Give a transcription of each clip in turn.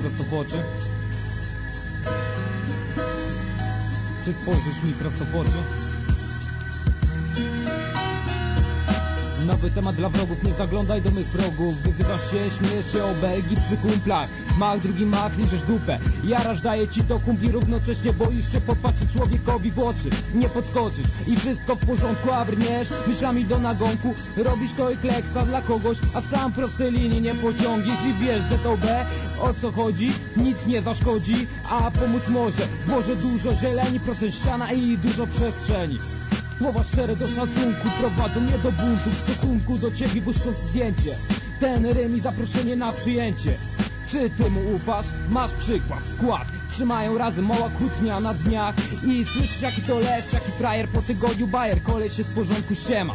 prosto w oczy? Czy spojrzysz mi prosto w oczy? Nowy temat dla wrogów, nie zaglądaj do mych wrogów Wyzywasz się, śmiejesz się o Belgii przy kumplach. Mach, drugi mach, liżesz dupę. Jarasz, daje ci to kumpli równocześnie Boisz się popatrzeć człowiekowi w oczy. Nie podskoczysz i wszystko w porządku A brniesz myślami do nagonku. Robisz to i kleksa dla kogoś A sam prostej linii nie pociągniesz. I wiesz, że to B O co chodzi? Nic nie zaszkodzi A pomóc może. Włożę dużo zieleni, procent ściana i dużo przestrzeni Słowa szczere do szacunku prowadzą mnie do buntu. W stosunku do ciebie błyszcząc zdjęcie. Ten rym i zaproszenie na przyjęcie. Czy ty mu ufasz? Masz przykład, skład. Trzymają razem mała kłótnia na dniach. I słyszysz jaki to lesz, jaki frajer po tygodniu bajer. Kolej się z porządku siema.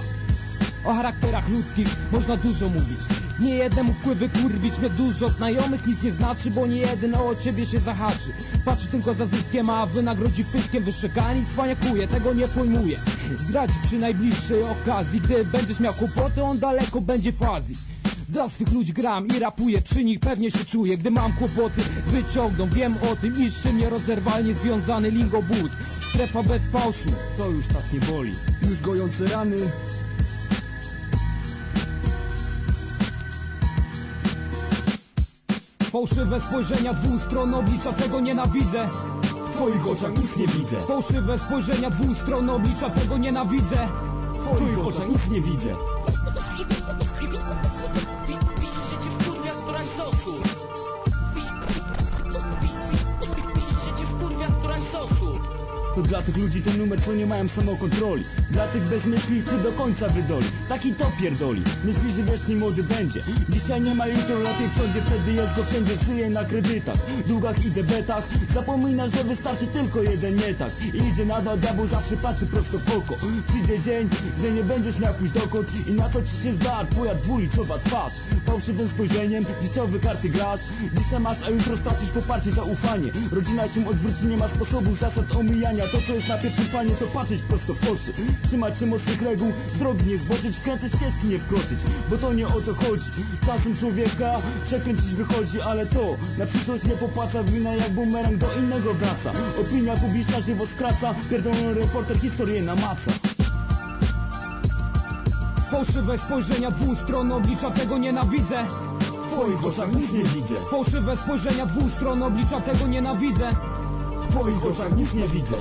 O charakterach ludzkich można dużo mówić Nie jednemu wpływy kurwić mnie dużo. Znajomych nic nie znaczy, bo nie jeden o ciebie się zahaczy. Patrzy tylko za zyskiem, a wynagrodzi pyskiem. Wyszczekani cwaniakuje, tego nie pojmuje Zdradzi przy najbliższej okazji. Gdy będziesz miał kłopoty, on daleko będzie w Azji. Dla swych ludzi gram i rapuję, przy nich pewnie się czuję. Gdy mam kłopoty, wyciągną, wiem o tym Iż czym nierozerwalnie związany lingo bus Strefa bez fałszu, to już tak nie boli. Już gojące rany Fałszywe spojrzenia dwóch stron oblicza tego nienawidzę. W twoich oczach nic nie widzę. Fałszywe spojrzenia dwóch stron oblicza tego nienawidzę. W twoich oczach nic nie widzę To dla tych ludzi ten numer, co nie mają samokontroli. Dla tych bez myśli, czy do końca wydoli. Taki to pierdoli. Myśli, że wiecznie młody będzie. Dzisiaj nie ma, jutro lepiej prządzie Wtedy jest go wszędzie, żyje na kredytach. Długach i debetach. Zapomina, że wystarczy tylko jeden nie tak. I idzie nadal, diabeł zawsze patrzy prosto w oko. Przyjdzie dzień, że nie będziesz miał pójść dokąd. I na to ci się zda twoja dwulicowa twarz. Fałszywym spojrzeniem, życiowe karty grasz. Dzisiaj masz, a jutro stracisz poparcie, zaufanie. Rodzina się odwróci, nie ma sposobu, zasad omijania To co jest na pierwszym planie, to patrzeć prosto w oczy. Trzymać się mocnych reguł, drogi nie zboczyć W kręte ścieżki nie wkroczyć, bo to nie o to chodzi. Czasem człowieka przekręcić wychodzi, ale to Na przyszłość nie popłaca, wina jak bumerang do innego wraca. Opinia publiczna żywo skraca, pierdolony reporter historię namaca Fałszywe spojrzenia dwóch stron oblicza tego nienawidzę. W twoich oczach nic nie widzę, Fałszywe spojrzenia dwóch stron oblicza tego nienawidzę twoich oczach nic nie widzę.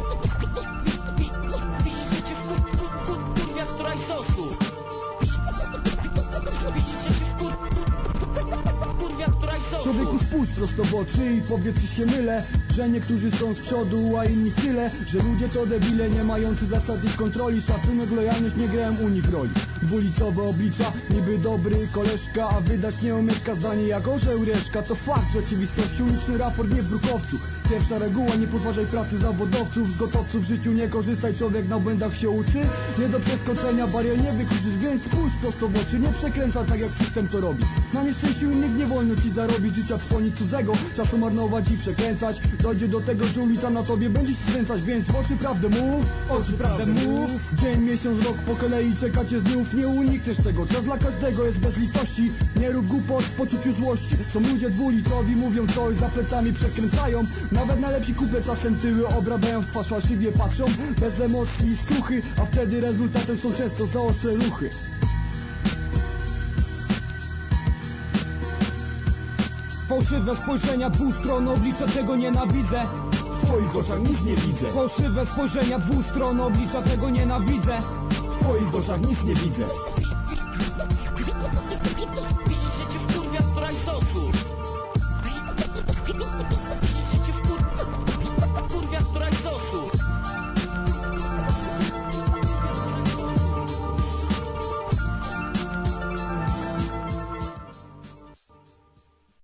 Człowieku spójrz prosto w oczy i powiedz czy się mylę Że niektórzy są z przodu, a inni tyle Że ludzie to debile, nie mający zasad ich kontroli. Szacunek, lojalność, nie grałem u nich roli. Dwulicowe oblicza, niby dobry koleżka A wydać nie omieszka. Zdanie jak orzeł reszka To fakt rzeczywistości, uliczny raport nie w brukowcu. Pierwsza reguła, nie podważaj pracy zawodowców. Z gotowców w życiu nie korzystaj, człowiek na błędach się uczy. Nie do przeskoczenia barier nie wykrzyżysz Więc spójrz prosto w oczy, nie przekręcaj tak jak system to robi. Na nieszczęściu innych nie ci zarobić życia trwoni cudzego Czasu marnować i przekręcać. Dojdzie do tego, że ulica na tobie będzie ci skręcać Więc w oczy prawdę mów, oczy prawdę mów. Dzień, miesiąc, rok po kolei czekacie znów. Nie unikniesz tego, czas dla każdego jest bez litości. Nie rób głupot w poczuciu złości. Są ludzie dwulicowi, mówią coś, za plecami przekręcają. Nawet najlepsi kuple czasem tyły obrabiają w twarz fałszywie patrzą. Bez emocji i skruchy, a wtedy rezultatem są często za ostre ruchy Fałszywe spojrzenia dwóch stron oblicza tego nienawidzę. W twoich oczach nic nie widzę. Fałszywe spojrzenia dwóch stron oblicza tego nienawidzę. W twoich oczach nic nie widzę